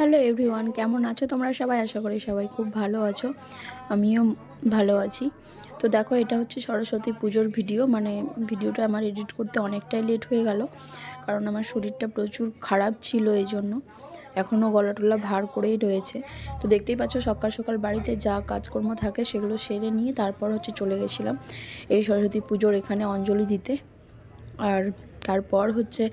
Hello everyone কেমন আছো? তোমরা সবাই? আশা করি সবাই খুব ভালো আছো। আমিও ভালো আছি। তো দেখো, এটা হচ্ছে সরস্বতী পুজোর ভিডিও মানে ভিডিওটা আমার এডিট করতে অনেকটাই লেট হয়ে গেল। কারণ আমার শরীরটা প্রচুর খারাপ ছিল এই জন্য এখনও গলা টলা ভার করেই রয়েছে। তো দেখতেই পাচ্ছ, সকাল সকাল বাড়িতে যা কাজকর্ম থাকে সেগুলো সেরে নিয়ে তারপর হচ্ছে চলে গেছিলাম এই সরস্বতী পুজোর এখানে অঞ্জলি দিতে। আর তারপর হচ্ছে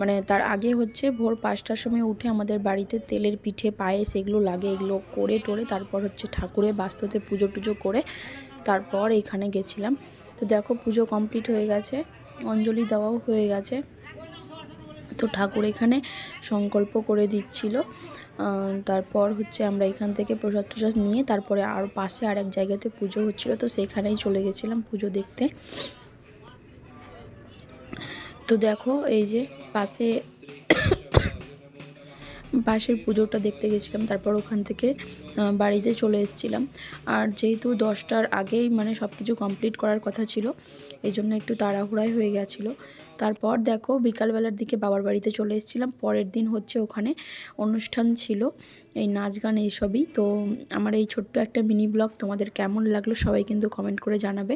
মানে তার আগে হচ্ছে ভোর পাঁচটার সময় উঠে আমাদের বাড়িতে তেলের পিঠে, পায়েস এগুলো লাগে, এগুলো করে টোরে তারপর হচ্ছে ঠাকুরের বাস্তুতে পুজো টুজো করে তারপর এখানে গেছিলাম। তো দেখো পুজো কমপ্লিট হয়ে গেছে, অঞ্জলি দেওয়াও হয়ে গেছে। তো ঠাকুর এখানে সংকল্প করে দিচ্ছিল। তারপর হচ্ছে আমরা এখান থেকে প্রসাদ টসাদ নিয়ে তারপরে আর পাশে আর এক জায়গাতে পুজো হচ্ছিল, তো সেখানেই চলে গেছিলাম পুজো দেখতে। তো দেখো, এই যে পাশে পাশের পুজোটা দেখতে গেছিলাম, তারপর ওখান থেকে বাড়িতে চলে এসেছিলাম। আর যেহেতু দশটার আগেই মানে সব কিছু কমপ্লিট করার কথা ছিল, এই জন্য একটু তাড়াহুড়াই হয়ে গেছিল। তারপর দেখো, বিকালবেলার দিকে বাবার বাড়িতে চলে এসেছিলাম, পরের দিন হচ্ছে ওখানে অনুষ্ঠান ছিল, এই নাচ গান এইসবই। তো আমার এই ছোট্ট একটা মিনি ব্লগ তোমাদের কেমন লাগল সবাই কিন্তু কমেন্ট করে জানাবে।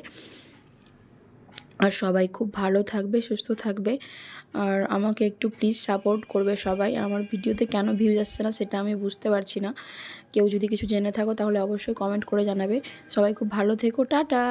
আর সবাই খুব ভালো থাকবে, সুস্থ থাকবে। আর আমাকে একটু প্লিজ সাপোর্ট করবে সবাই। আমার ভিডিওতে কেন ভিউজ আসছে না সেটা আমি বুঝতে পারছি না। কেউ যদি কিছু জেনে থাকো তাহলে অবশ্যই কমেন্ট করে জানাবে। সবাই খুব ভালো থেকো, টাটা!